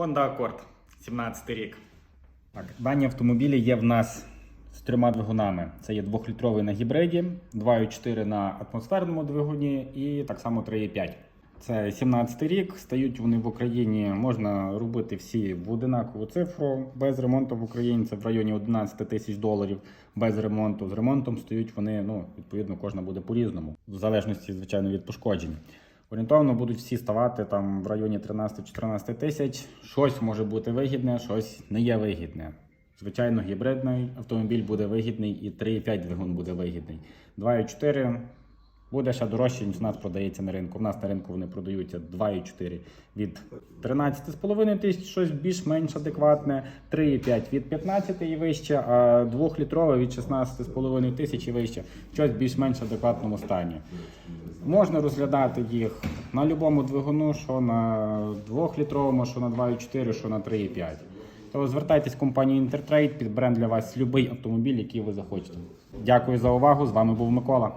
Honda Accord, 17 рік. Так, дані автомобілі є в нас з трьома двигунами. Це є 2-літровий на гібриді, 2,4 на атмосферному двигуні і так само 3,5. Це 17 рік. Стають вони в Україні. Можна робити всі в одинакову цифру. Без ремонту в Україні це в районі 11 тисяч доларів. Без ремонту. З ремонтом стають вони, ну, відповідно, кожна буде по-різному, в залежності, звичайно, від пошкоджень. Орієнтовно будуть всі ставати там в районі 13-14 тисяч. Щось може бути вигідне, щось не є вигідне. Звичайно, гібридний автомобіль буде вигідний і 3,5 двигун буде вигідний. 2,4 буде ще дорожче, ніж у нас продається на ринку. У нас на ринку вони продаються 2,4 від 13,5 тисяч, щось більш-менш адекватне, 3,5 від 15 і вище, а 2-літрове від 16,5 тисяч і вище, щось більш-менш адекватному стані. Можна розглядати їх на будь-якому двигуну, що на 2-літровому, що на 2,4, що на 3,5. То звертайтесь в компанію Intertrade, підберемо для вас будь-який автомобіль, який ви захочете. Дякую за увагу. З вами був Микола.